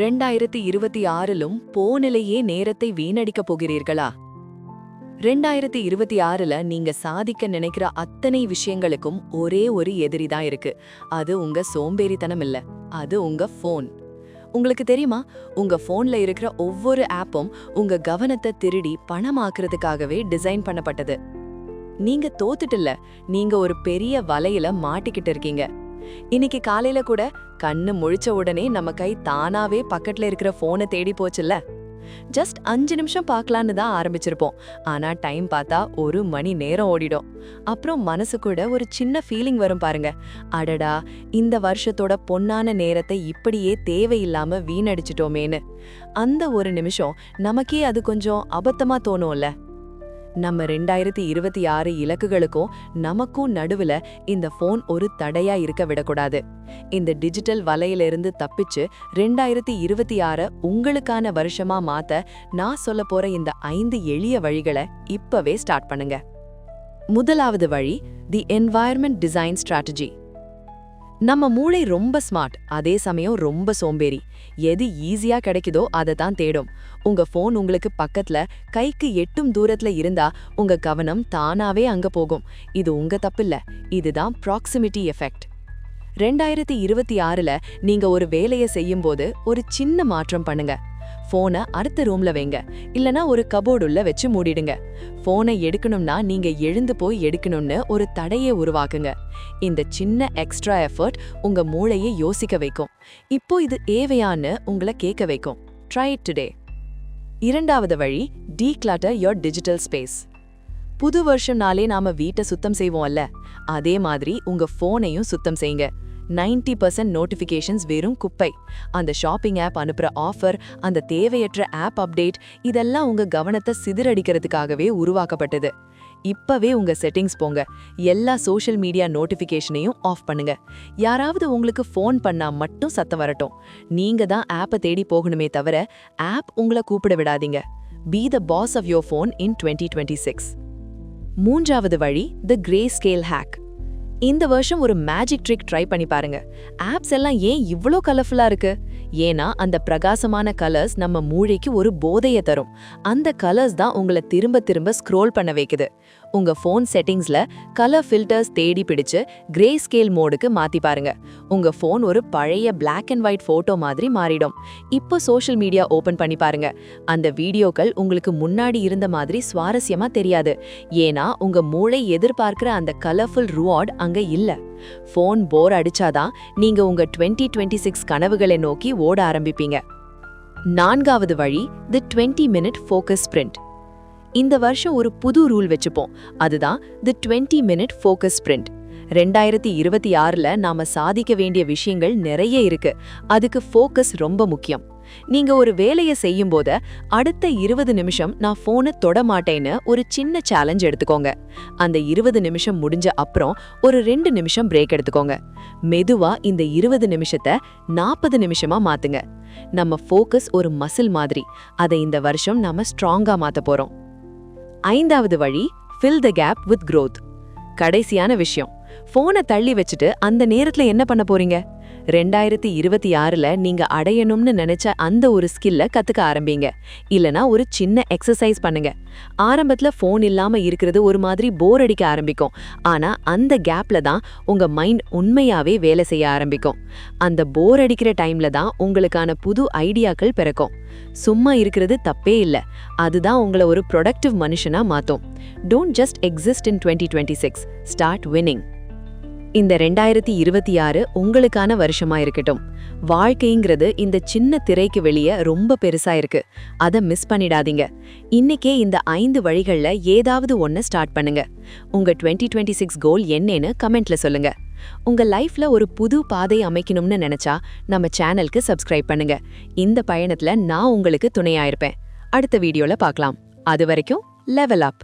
ரெண்டாயிரத்தி இருபத்தி ஆறிலும் போனிலேயே நேரத்தை வீணடிக்கப் போகிறீர்களா? ரெண்டாயிரத்தி இருபத்தி ஆறுல நீங்க சாதிக்க நினைக்கிற அத்தனை விஷயங்களுக்கும் ஒரே ஒரு எதிரி தான் இருக்கு. அது உங்க சோம்பேறித்தனம் இல்ல. அது உங்க ஃபோன் உங்களுக்கு தெரியுமா? உங்க ஃபோன்ல இருக்கிற ஒவ்வொரு ஆப்பும் உங்க கவனத்தை திருடி பணமாக்குறதுக்காகவே டிசைன் பண்ணப்பட்டது. நீங்க தோத்துட்டில்ல நீங்க ஒரு பெரிய வலையில மாட்டிக்கிட்டு இருக்கீங்க. இன்னைக்கு காலையில கூட கண்ணு முழிச்ச உடனே நம்ம கை தானாவே பக்கத்துல இருக்கிற போனை தேடி போச்சுல்ல? ஜஸ்ட் அஞ்சு நிமிஷம் பார்க்கலான்னு தான் ஆரம்பிச்சிருப்போம். ஆனா டைம் பார்த்தா ஒரு மணி நேரம் ஓடிடும். அப்புறம் மனசு கூட ஒரு சின்ன ஃபீலிங் வரும் பாருங்க. அடடா இந்த வருஷத்தோட பொன்னான நேரத்தை இப்படியே தேவையில்லாம வீணடிச்சிட்டோமேன்னு. அந்த ஒரு நிமிஷம் நமக்கே அது கொஞ்சம் அபத்தமா தோணும்ல? நம்ம ரெண்டாயிரத்தி இருபத்தி ஆறு இலக்குகளுக்கும் நமக்கும் நடுவுல இந்த ஃபோன் ஒரு தடையா இருக்க விடக்கூடாது. இந்த டிஜிட்டல் வலையிலிருந்து தப்பிச்சு ரெண்டாயிரத்தி இருபத்தி ஆறு உங்களுக்கான வருஷமா மாத்த நான் சொல்ல போற இந்த ஐந்து எளிய வழிகளை இப்பவே ஸ்டார்ட் பண்ணுங்க. முதலாவது வழி தி என்வாயர்மெண்ட் டிசைன் ஸ்ட்ராட்டஜி நம்ம மூளை ரொம்ப ஸ்மார்ட் அதே சமயம் ரொம்ப சோம்பேறி. எது ஈஸியா கிடைக்குதோ அதை தான் தேடும். உங்க ஃபோன் உங்களுக்கு பக்கத்துல கைக்கு எட்டும் தூரத்துல இருந்தா உங்க கவனம் தானாவே அங்க போகும். இது உங்க தப்பில்ல இதுதான் ப்ராக்சிமிட்டி எஃபெக்ட் ரெண்டாயிரத்தி இருபத்தி ஆறுல நீங்க ஒரு வேலையை செய்யும்போது ஒரு சின்ன மாற்றம் பண்ணுங்க. ஃபோனை அடுத்த ரூம்ல வைங்க. இல்லனா ஒரு கபோர்டு உள்ள வச்சு மூடிடுங்க. ஃபோனை எடுக்கணும்னா நீங்க எழுந்து போய் எடுக்கணும்னு ஒரு தடையை உருவாக்குங்க. இந்த சின்ன எக்ஸ்ட்ரா எஃபர்ட் உங்க மூளையை யோசிக்க வைக்கும். இப்போ இது ஏவையான்னு உங்களை கேட்க வைக்கும். ட்ரை இட் டுடே இரண்டாவது வழி டீக்ளாட்டர் யோர் டிஜிட்டல் ஸ்பேஸ் புது வருஷம்னாலே நாம வீட்டை சுத்தம் செய்வோம்ல. அதே மாதிரி உங்க ஃபோனையும் சுத்தம் செய்யுங்க. நைன்டி பர்சன்ட் நோட்டிஃபிகேஷன்ஸ் வெறும் குப்பை. அந்த ஷாப்பிங் ஆப் அனுப்புற ஆஃபர் அந்த தேவையற்ற ஆப் அப்டேட் இதெல்லாம் உங்க கவனத்தை சிதறடிக்கிறதுக்காகவே உருவாக்கப்பட்டது. இப்பவே உங்க செட்டிங்ஸ் போங்க. எல்லா சோஷியல் மீடியா நோட்டிஃபிகேஷனையும் ஆஃப் பண்ணுங்க. யாராவது உங்களுக்கு ஃபோன் பண்ணா மட்டும் சத்தம் வரட்டும். நீங்க தான் ஆப்பை தேடி போகணுமே தவிர ஆப் உங்களை கூப்பிட விடாதீங்க. Be the boss of your phone in twenty twenty six மூன்றாவது வழி த கிரே ஸ்கேல் ஹேக் இந்த வருஷம் ஒரு மேஜிக் ட்ரிக் ட்ரை பண்ணி பாருங்க. ஆப்ஸ் எல்லாம் ஏன் இவ்ளோ கலர்ஃபுல்லா இருக்கு? ஏன்னா அந்த பிரகாசமான கலர்ஸ் நம்ம மூளைக்கு ஒரு போதைய தரும். அந்த கலர்ஸ் தான் உங்களை திரும்ப திரும்ப ஸ்க்ரோல் பண்ண வைக்குது. உங்க ஃபோன் செட்டிங்ஸ்ல கலர் ஃபில்டர்ஸ் தேடி பிடிச்சு கிரே ஸ்கேல் மோடுக்கு மாத்தி பாருங்க. உங்க ஃபோன் ஒரு பழைய பிளாக் அண்ட் ஒயிட் போட்டோ மாதிரி மாறிடும். இப்போ சோஷியல் மீடியா ஓபன் பண்ணி பாருங்க. அந்த வீடியோக்கள் உங்களுக்கு முன்னாடி இருந்த மாதிரி சுவாரஸ்யமா தெரியாது. ஏன்னா உங்க மூளை எதிர்பார்க்கிற அந்த கலர்ஃபுல் ருவார்ட் அங்க இல்ல. ஃபோன் போர் அடிச்சாதான் நீங்க உங்க டுவெண்ட்டி டுவெண்ட்டி சிக்ஸ் கனவுகளை நோக்கி ஓட ஆரம்பிப்பீங்க. நான்காவது வழி the twenty minute focus sprint இந்த வருஷம் ஒரு புது ரூல் வச்சுப்போம். அதுதான் the twenty minute focus sprint ரெண்டாயிரத்தி இருபத்தி ஆறுல நாம சாதிக்க வேண்டிய விஷயங்கள் நிறைய இருக்கு. அதுக்கு ஃபோக்கஸ் ரொம்ப முக்கியம். நீங்க ஒரு வேலையை செய்யும் போது அடுத்த இருபது நிமிஷம் நான் போனை தொட மாட்டேன்னு ஒரு சின்ன சேலஞ்ச் எடுத்துக்கோங்க. அந்த இருபது நிமிஷம் முடிஞ்ச அப்புறம் ஒரு ரெண்டு நிமிஷம் பிரேக் எடுத்துக்கோங்க. மெதுவா இந்த இருபது நிமிஷத்தை நாற்பது நிமிஷமா மாத்துங்க. நம்ம ஃபோக்கஸ் ஒரு மசில் மாதிரி. அதை இந்த வருஷம் நாம ஸ்ட்ராங்கா மாத்த போறோம். ஐந்தாவது வழி fill the gap with growth கடைசியான விஷயம் ஃபோனை தள்ளி வச்சுட்டு அந்த நேரத்துல என்ன பண்ண போறீங்க? ரெண்டாயிரத்தி இருபத்தி ஆறில் நீங்கள் அடையணும்னு நினச்ச அந்த ஒரு ஸ்கில்லை கற்றுக்க ஆரம்பிங்க. இல்லனா ஒரு சின்ன எக்ஸசைஸ் பண்ணுங்க. ஆரம்பத்தில் ஃபோன் இல்லாமல் இருக்கிறது ஒரு மாதிரி போர் அடிக்க ஆரம்பிக்கும். ஆனால் அந்த கேப்பில் தான் உங்கள் மைண்ட் உண்மையாகவே வேலை செய்ய ஆரம்பிக்கும். அந்த போர் அடிக்கிற டைமில் தான் உங்களுக்கான புது ஐடியாக்கள் பிறக்கும். சும்மா இருக்கிறது தப்பே இல்லை. அதுதான் உங்களை ஒரு ப்ரொடக்டிவ் மனுஷனாக மாற்றும் don't just exist in twenty twenty six start winning இந்த ரெண்டாயிரத்தி இருபத்தி ஆறு உங்களுக்கான வருஷமா இருக்கட்டும் வாழ்க்கைங்கிறது இந்த சின்ன திரைக்கு வெளியே ரொம்ப பெருசா இருக்கு அதை மிஸ் பண்ணிடாதீங்க. இன்னைக்கே இந்த ஐந்து வழிகள்ல ஏதாவது ஒன்று ஸ்டார்ட் பண்ணுங்க. உங்க டுவெண்ட்டி டுவெண்ட்டி சிக்ஸ் கோல் என்னன்னு கமெண்ட்ல சொல்லுங்க. உங்க லைஃப்ல ஒரு புது பாதை அமைக்கணும்னு நினைச்சா நம்ம சேனலுக்கு சப்ஸ்கிரைப் பண்ணுங்க. இந்த பயணத்துல நான் உங்களுக்கு துணையாயிருப்பேன். அடுத்த வீடியோல பார்க்கலாம். அது வரைக்கும் லெவல் அப்